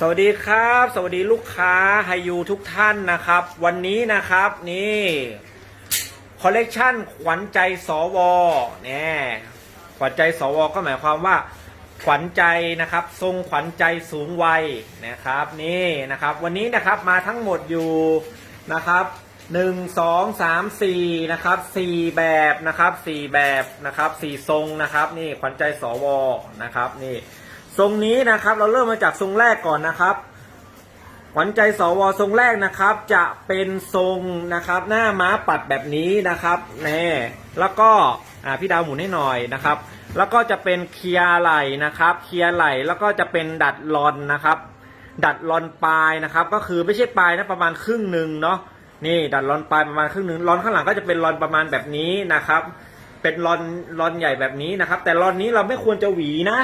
สวัสดีครับ สวัสดีลูกค้าไฮยูทุกท่านนะครับ วันนี้นะครับนี่คอลเลกชันขวัญใจสวเนี่ยขวัญใจสวก็หมายความว่า ขวัญใจนะครับ ทรงขวัญใจสูงวัยนะครับ นี่นะครับ วันนี้นะครับมาทั้งหมดอยู่นะครับหนึ่งสองสามสี่นะครับสี่แบบนะครับสี่แบบนะครับสี่ทรงนะครับ นี่ขวัญใจสวนะครับ นี่ ทรงนี้นะครับเราเริ่มมาจากทรงแรกก่อนนะครับขวัญใจสวทรงแรกนะครับ จะเป็นทรงนะครับหน้าม้าปัดแบบนี้นะครับแน่แล้วก็อ่าพี่ดาวหมุนให้หน่อยนะครับ แล้วก็จะเป็นเคลียร์ไหลนะครับ เคลียร์ไหลแล้วก็จะเป็นดัดลอนนะครับ ดัดลอนปลายนะครับ ก็คือไม่ใช่ปลายนะประมาณครึ่งหนึ่งเนาะนี่ดัดลอนปลายประมาณครึ่งหนึ่งลอนข้างหลังก็จะเป็นลอนประมาณแบบนี้นะครับ เป็นลอนลอนใหญ่แบบนี้นะครับ แต่ลอนนี้เราไม่ควรจะหวีนะ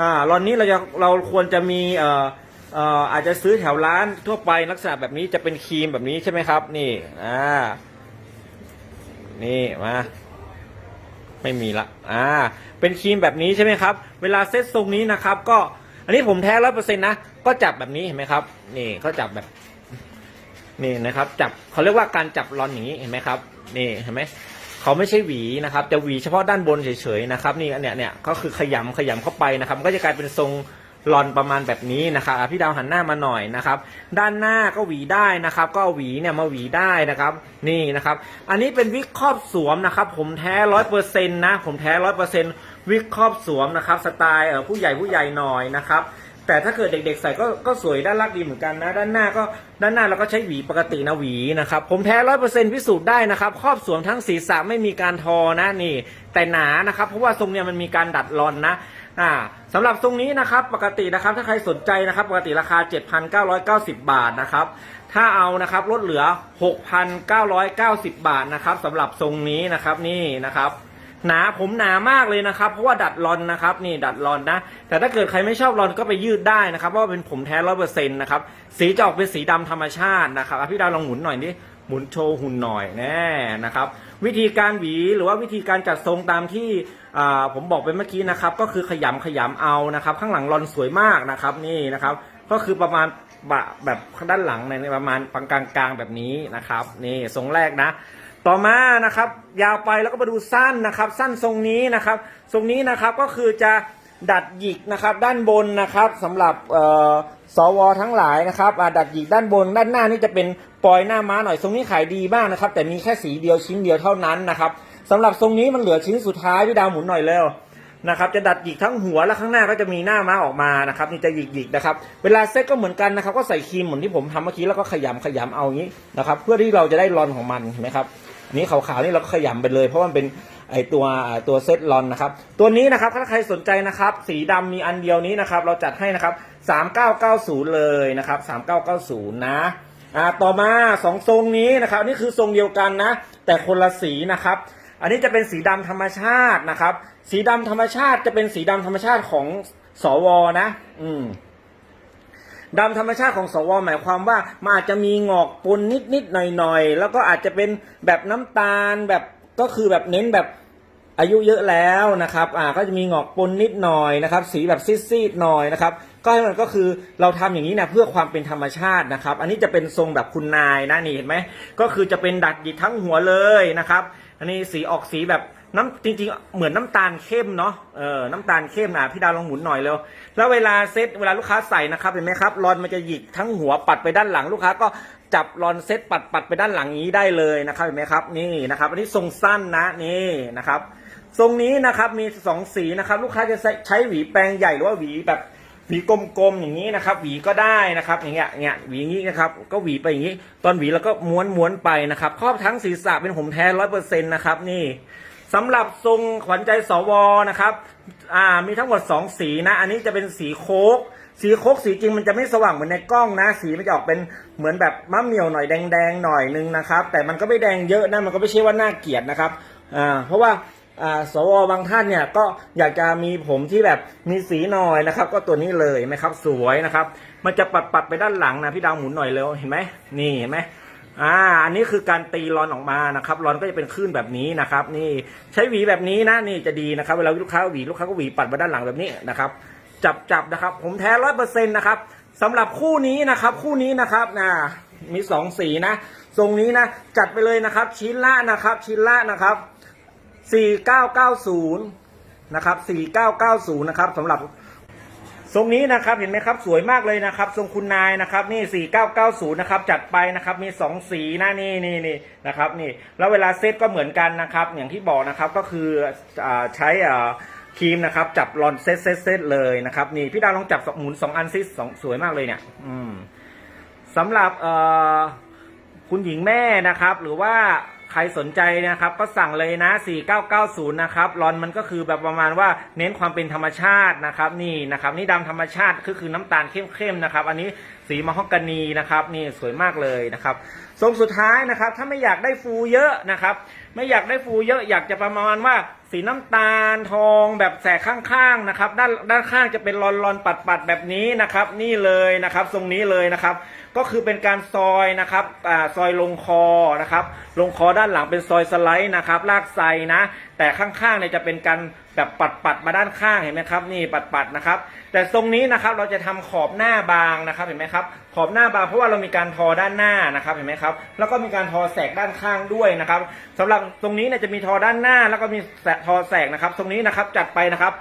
อ่าลอนนี้เราจะเราควรจะมีเอ่อเอ่ออาจจะซื้อแถวร้านทั่วไปลักษณะแบบนี้จะเป็นครีมแบบนี้ใช่ไหมครับ นี่อ่านี่มาไม่มีละอ่าเป็นครีมแบบนี้ใช่ไหมครับ เวลาเซตทรงนี้นะครับ ก็อันนี้ผมแท้ร้อยเปอร์เซ็นต์นะก็จับแบบนี้เห็นไหมครับ นี่เขาจับแบบนี่นะครับ จับเขาเรียกว่าการจับรอนอย่างนี้เห็นไหมครับ นี่เห็นไหม เขาไม่ใช่หวีนะครับจะหวีเฉพาะด้านบนเฉยๆนะครับนี่อันเนี้ยเนี่ยก็คือขยำขยำเข้าไปนะครับมันก็จะกลายเป็นทรงรอนประมาณแบบนี้นะครับพี่ดาวหันหน้ามาหน่อยนะครับ ด้านหน้าก็หวีได้นะครับ ก็หวีเนี่ยมาหวีได้นะครับ นี่นะครับ อันนี้เป็นวิกครอบสวมนะครับ ผมแท้ร้อยเปอร์เซ็นต์นะ ผมแท้ร้อยเปอร์เซ็นต์วิกครอบสวมนะครับ สไตล์ผู้ใหญ่ผู้ใหญ่หน่อยนะครับ แต่ถ้าเกิดเด็กๆใส่ก็ก็สวยด้านลักดีเหมือนกันนะ ด้านหน้าก็ด้านหน้าเราก็ใช้หวีปกตินะหวีนะครับ ผมแท้ร้อยเปอร์เซ็นพิสูจน์ได้นะครับ ครอบสวมทั้งศีรษะไม่มีการทอนะนี่ แต่หนานะครับ เพราะว่าทรงเนี้ยมันมีการดัดรอนนะอ่าสำหรับทรงนี้นะครับปกตินะครับถ้าใครสนใจนะครับ ปกติราคา 7,990 บาทนะครับ ถ้าเอานะครับลดเหลือ 6,990 บาทนะครับสำหรับทรงนี้นะครับนี่นะครับ หนาผมหนามากเลยนะครับ เพราะว่าดัดรอนนะครับนี่ดัดรอนนะ แต่ถ้าเกิดใครไม่ชอบรอนก็ไปยืดได้นะครับเพราะว่าเป็นผมแท้ร้อยเปอร์เซ็นต์นะครับสีจะออกเป็นสีดำธรรมชาตินะครับอะพี่ดาวลองหมุนหน่อยดิหมุนโชว์หุ่นหน่อยแน่นะครับ วิธีการหวีหรือว่าวิธีการจัดทรงตามที่ผมบอกไปเมื่อกี้นะครับ ก็คือขยำขยำเอานะครับ ข้างหลังรอนสวยมากนะครับนี่นะครับ ก็คือประมาณแบบด้านหลังในประมาณปังกลางๆแบบนี้นะครับ นี่ทรงแรกนะ ต่อมานะครับยาวไปแล้วก็มาดูสั้นนะครับ สั้นทรงนี้นะครับ ทรงนี้นะครับก็คือจะดัดหยิกนะครับด้านบนนะครับสำหรับเอ่อสวทั้งหลายนะครับดัดหยิกด้านบน ด้านหน้านี่จะเป็นปลอยหน้าม้าหน่อยทรงนี้ขายดีมากนะครับ แต่มีแค่สีเดียวชิ้นเดียวเท่านั้นนะครับสำหรับทรงนี้มันเหลือชิ้นสุดท้ายพี่ดาวหมุนหน่อยเร็วนะครับจะดัดหยิกทั้งหัวและข้างหน้าก็จะมีหน้าม้าออกมานะครับนี่จะหยิกหยิกนะครับเวลาเซ็ตก็เหมือนกันนะครับ ก็ใส่ครีมเหมือนที่ผมทำเมื่อกี้แล้วก็ขยำขยำเอาอย่างนี้นะครับ เพื่อที่เราจะได้รอนของมันเห็นไหมครับ นี้ขาวๆนี่เราก็ขยำไปเลย เพราะมันเป็นไอตัวตัวเซตรอนนะครับ ตัวนี้นะครับถ้าใครสนใจนะครับ สีดำมีอันเดียวนี้นะครับ เราจัดให้นะครับ 3990 เลยนะครับ 3990 นะอ่าต่อมาสองทรงนี้นะครับนี่คือทรงเดียวกันนะ แต่คนละสีนะครับ อันนี้จะเป็นสีดำธรรมชาตินะครับ สีดำธรรมชาติจะเป็นสีดำธรรมชาติของสวนะ อืม ดำธรรมชาติของสวหมายความว่ามันอาจจะมีงอกปนนิดนิดหน่อยหน่อยแล้วก็อาจจะเป็นแบบน้ำตาลแบบก็คือแบบเน้นแบบอายุเยอะแล้วนะครับอ่าก็จะมีงอกปนนิดหน่อยนะครับ สีแบบซีดๆหน่อยนะครับ ก็ให้มันก็คือเราทำอย่างนี้นะเพื่อความเป็นธรรมชาตินะครับ อันนี้จะเป็นทรงแบบคุณนายนะนี่เห็นไหมก็คือจะเป็นดัดหยิทั้งหัวเลยนะครับ อันนี้สีออกสีแบบ น้ำจริงๆ เหมือนน้ำตาลเข้มเนาะเออน้ำตาลเข้มนะพี่ดาวลองหมุนหน่อยเร็วแล้วเวลาเซตเวลาลูกค้าใส่นะครับเห็นไหมครับรอนมันจะหยิกทั้งหัวปัดไปด้านหลังลูกค้าก็จับรอนเซตปัดปัดไปด้านหลังนี้ได้เลยนะครับเห็นไหมครับนี่นะครับอันนี้ทรงสั้นนะนี่นะครับทรงนี้นะครับมีสองสีนะครับลูกค้าจะใช้หวีแปรงใหญ่หรือว่าหวีแบบหวีกลมๆอย่างนี้นะครับ หวีก็ได้นะครับอย่างเงี้ยเงี้ยหวีอย่างนี้นะครับก็หวีไปอย่างนี้ ตอนหวีแล้วก็ม้วนม้วนๆไปนะครับครอบทั้งศีรษะเป็นผมแท้ร้อยเปอร์เซ็นต์นะครับนี่ สำหรับทรงขวัญใจสวนะครับ อ่า มีทั้งหมดสองสีนะ อันนี้จะเป็นสีโคกสีโคกสีจริงมันจะไม่สว่างเหมือนในกล้องนะ สีมันจะออกเป็นเหมือนแบบมะเหมี่ยวหน่อยแดงๆหน่อยนึงนะครับ แต่มันก็ไม่แดงเยอะนะ มันก็ไม่ใช่ว่าน่าเกลียดนะครับ อ่า เพราะว่าอ่าสวบางท่านเนี่ยก็อยากจะมีผมที่แบบมีสีหน่อยนะครับ ก็ตัวนี้เลยไหมครับ สวยนะครับ มันจะปัดปัดๆไปด้านหลังนะพี่ดาวหมุนหน่อยเร็วเห็นไหมนี่เห็นไหม อ่า อันนี้คือการตีรอนออกมานะครับรอนก็จะเป็นคลื่นแบบนี้นะครับ นี่ใช้หวีแบบนี้นะนี่จะดีนะครับ เวลาลูกค้าหวีลูกค้าก็หวีปัดไปด้านหลังแบบนี้นะครับ จับจับนะครับ ผมแท้ร้อยเปอร์เซ็นต์นะครับสำหรับคู่นี้นะครับ คู่นี้นะครับนะมีสองสีนะทรงนี้นะจัดไปเลยนะครับ ชิ้นละนะครับ ชิ้นละนะครับ4990นย์นะครับ4990นะครับสำหรับ ทรงนี้นะครับเห็นไหมครับสวยมากเลยนะครับ ทรงคุณนายนะครับนี่ 4990 นะครับจัดไปนะครับมี 2 สีนะนี่นี่นี่นะครับนี่แล้วเวลาเซตก็เหมือนกันนะครับ อย่างที่บอกนะครับก็คืออใช้ครีมนะครับจับรอนเซตเซตเซตเลยนะครับนี่พี่ดาวลองจับหมุน 2 อันซิสองสวยมากเลยเนี่ยอืมสำหรับคุณหญิงแม่นะครับหรือว่า ใครสนใจนะครับก็สั่งเลยนะ 4990 นะครับรอนมันก็คือแบบประมาณว่าเน้นความเป็นธรรมชาตินะครับนี่นะครับนี่ดำธรรมชาติก็คือน้ำตาลเข้มๆนะครับ อันนี้สีมะฮอกกานีนะครับนี่สวยมากเลยนะครับทรงสุดท้ายนะครับ ถ้าไม่อยากได้ฟูเยอะนะครับ ไม่อยากได้ฟูเยอะอยากจะประมาณว่าสีน้ำตาลทองแบบแสกข้างๆนะครับ ด้านด้านข้างจะเป็นรอนรอนปัดๆแบบนี้นะครับ นี่เลยนะครับ ทรงนี้เลยนะครับก็คือเป็นการซอยนะครับอ่าซอยลงคอนะครับ ลงคอด้านหลังเป็นซอยสไลด์นะครับ ลากไซนะ แต่ข้างๆเนี่ยจะเป็นการแบบปัดปัดๆมาด้านข้างเห็นไหมครับ นี่ปัดปัดๆนะครับ แต่ทรงนี้นะครับเราจะทำขอบหน้าบางนะครับเห็นไหมครับ ขอบหน้าบางเพราะว่าเรามีการทอด้านหน้านะครับเห็นไหมครับ แล้วก็มีการทอแสกด้านข้างด้วยนะครับสำหรับตรงนี้เนี่ยจะมีทอด้านหน้า แล้วก็มีแสกทอแสกนะครับ ตรงนี้นะครับจัดไปนะครับ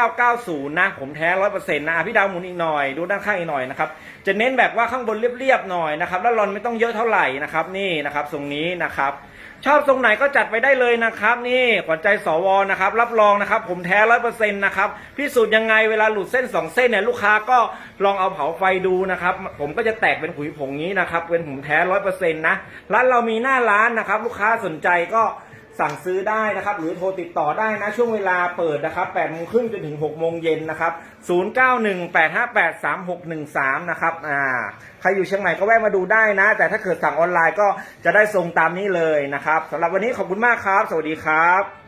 5990 นะผมแท้ร้อยเปอร์เซ็นต์นะอะพี่ดาวหมุนอีกหน่อย ดูด้านข้างอีกหน่อยนะครับ จะเน้นแบบว่าข้างบนเรียบๆหน่อยนะครับแล้วรอนไม่ต้องเยอะเท่าไหร่นะครับนี่นะครับทรงนี้นะครับชอบทรงไหนก็จัดไปได้เลยนะครับ นี่ขวัญใจสวนะครับรับรองนะครับ ผมแท้ร้อยเปอร์เซ็นต์นะครับพิสูจน์ยังไงเวลาหลุดเส้นสองเส้นเนี่ยลูกค้าก็ลองเอาเผาไฟดูนะครับ ผมก็จะแตกเป็นขุยผงนี้นะครับเป็นผมแท้ร้อยเปอร์เซ็นต์นะร้านเรามีหน้าร้านนะครับ ลูกค้าสนใจก็ สั่งซื้อได้นะครับ หรือโทรติดต่อได้นะช่วงเวลาเปิดนะครับ8โมงครึ่งจนถึง6โมงเย็นนะครับ 0918583613 นะครับอ่าใครอยู่เชียงใหม่ก็แวะมาดูได้นะ แต่ถ้าเกิดสั่งออนไลน์ก็จะได้ทรงตามนี้เลยนะครับสำหรับวันนี้ขอบคุณมากครับ สวัสดีครับ